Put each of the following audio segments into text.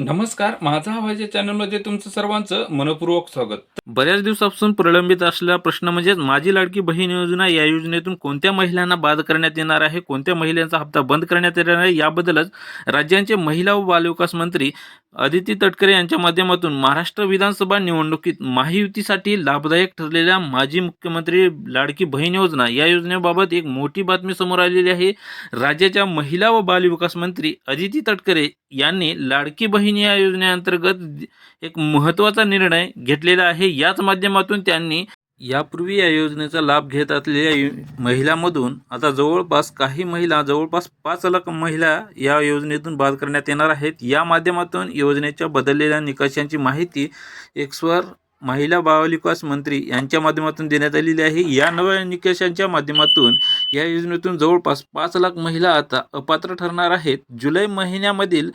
नमस्कार माझा आवाज या चॅनलमध्ये तुमचं सर्वांचं मनपूर्वक स्वागत. बऱ्याच दिवसापासून प्रलंबित असलेला प्रश्न म्हणजे माझी लाडकी बहीण योजना या योजनेतून कोणत्या महिलांना बाद करण्यात येणार आहे कोणत्या महिलांचा हप्ता बंद करण्यात येणार आहे याबद्दलच राज्यांचे महिला व बालविकास मंत्री अदिती तटकरे यांच्या माध्यमातून महाराष्ट्र विधानसभा निवडणुकीत महायुतीसाठी लाभदायक ठरलेल्या माजी मुख्यमंत्री लाडकी बहीण योजना या योजनेबाबत एक मोठी बातमी समोर आलेली आहे. राज्याच्या महिला व बालविकास मंत्री अदिती तटकरे यांनी लाडकी बहीण या योजनेअंतर्गत एक महत्त्वाचा निर्णय घेतलेला आहे. याच माध्यमातून त्यांनी यापूर्वी या योजनेचा लाभ घेत असलेल्या यु- महिलांमधून आता जवळपास काही महिला जवळपास पाच लाख महिला या योजनेतून बाद करण्यात येणार आहेत. या माध्यमातून योजनेच्या बदललेल्या निकषांची माहिती एक्सवर महिला बालविकास मंत्री यांच्या माध्यमातून देण्यात आलेली आहे. या नव्या निकषांच्या माध्यमातून या योजनेतून जवळपास पाच लाख महिला आता अपात्र ठरणार आहेत. जुलै महिन्यामधील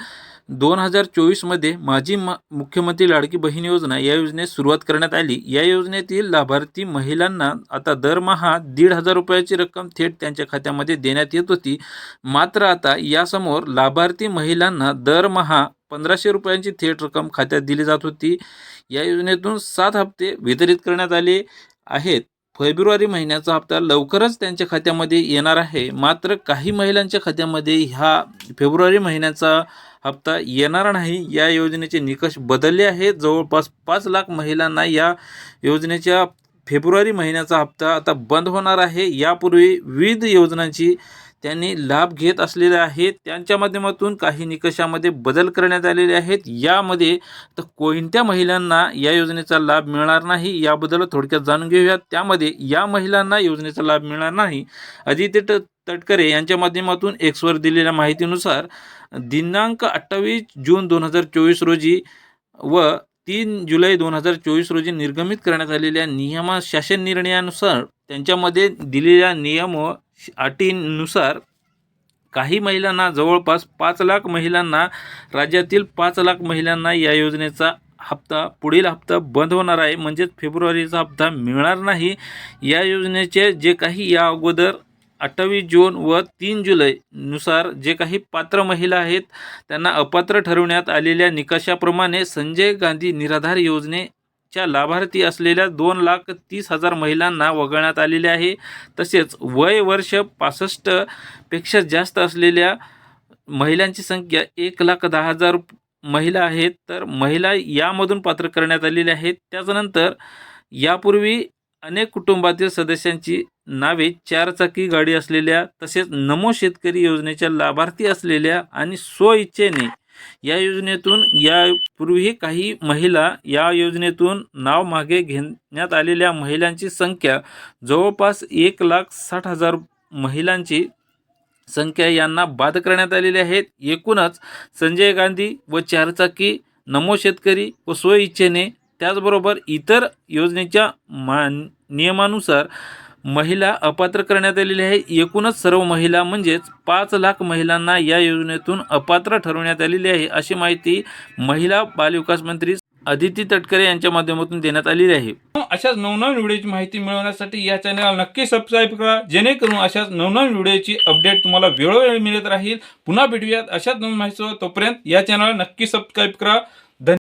दोन हजार चोवीसमध्ये माजी म मुख्यमंत्री लाडकी बहीण योजना या योजनेस सुरुवात करण्यात आली. या योजनेतील लाभार्थी महिलांना आता दरमहा दीड हजार रुपयाची रक्कम थेट त्यांच्या खात्यामध्ये देण्यात येत होती. मात्र आता यासमोर लाभार्थी महिलांना दरमहा पंधराशे रुपयांची थेट रक्कम खात्यात दिली जात होती. या योजनेतून सात हप्ते वितरित करण्यात आले आहेत. फेब्रुवारी महिन्याचा हप्ता लवकरच त्यांच्या खात्यामध्ये येणार आहे. मात्र काही महिलांच्या खात्यामध्ये ह्या फेब्रुवारी महिन्याचा हप्ता येणार नाही. या योजनेचे निकष बदलले आहेत. जवळपास पाच लाख महिलांना या योजनेच्या फेब्रुवारी महिन्याचा हप्ता आता बंद होणार आहे. यापूर्वी विविध योजनांची त्यांनी लाभ घेत असलेले आहेत. त्यांच्या माध्यमातून काही निकषामध्ये बदल करण्यात आलेले आहेत. यामध्ये तर कोणत्या महिलांना या योजनेचा लाभ मिळणार नाही याबद्दल थोडक्यात जाणून घेऊयात. त्यामध्ये या महिलांना योजनेचा लाभ मिळणार नाही. अजित ट तटकरे यांच्या माध्यमातून एक्सवर दिलेल्या माहितीनुसार दिनांक अठ्ठावीस जून दोन हजार चोवीस रोजी व तीन जुलै दोन हजार चोवीस रोजी निर्गमित करण्यात आलेल्या नियमा शासन निर्णयानुसार त्यांच्यामध्ये दिलेल्या नियम व अटींनुसार काही महिलांना जवळपास पाच लाख महिलांना राज्यातील पाच लाख महिलांना या योजनेचा हप्ता पुढील हप्ता बंद होणार आहे. म्हणजेच फेब्रुवारीचा हप्ता मिळणार नाही. या योजनेचे जे काही या अगोदर अठ्ठावीस जून व तीन जुलैनुसार जे काही पात्र महिला आहेत त्यांना अपात्र ठरवण्यात आलेल्या निकषाप्रमाणे संजय गांधी निराधार योजने च्या लाभार्थी असलेल्या दोन लाख तीस हजार महिलांना वगळण्यात आलेले आहे. तसेच वय वर्ष पासष्टपेक्षा जास्त असलेल्या महिलांची संख्या एक लाख दहा हजार महिला आहेत. तर महिला यामधून पात्र करण्यात आलेल्या आहेत. त्याच्यानंतर यापूर्वी अनेक कुटुंबातील सदस्यांची नावे चारचाकी गाडी असलेल्या तसेच नमो शेतकरी योजनेच्या लाभार्थी असलेल्या आणि स्वइच्छेने या योजनेतून यापूर्वी काही महिला या योजनेतून नाव मागे घेण्यात आलेल्या महिलांची संख्या जवळपास एक लाख साठ हजार महिलांची संख्या यांना बाद करण्यात आलेली आहेत. एकूणच संजय गांधी व चारचाकी नमो शेतकरी व स्वइच्छेने त्याचबरोबर इतर योजनेच्या मा नियमानुसार महिला अपात्र करण्यात आलेली आहे. एकूणच सर्व महिला म्हणजेच पाच लाख महिलांना या योजनेतून अपात्र ठरवण्यात आलेली आहे अशी माहिती महिला बालविकास मंत्री अदिती तटकरे यांच्या माध्यमातून देण्यात आलेली आहे. अशाच नवनवीन व्हिडिओची माहिती मिळवण्यासाठी या चॅनलला नक्की सबस्क्राईब करा. जेणेकरून अशाच नवनवीन व्हिडिओची अपडेट तुम्हाला वेळोवेळी मिळत राहील. पुन्हा भेटूयात अशाच नवीन माहितीसोबत. तोपर्यंत या चॅनलला नक्की सबस्क्राईब करा.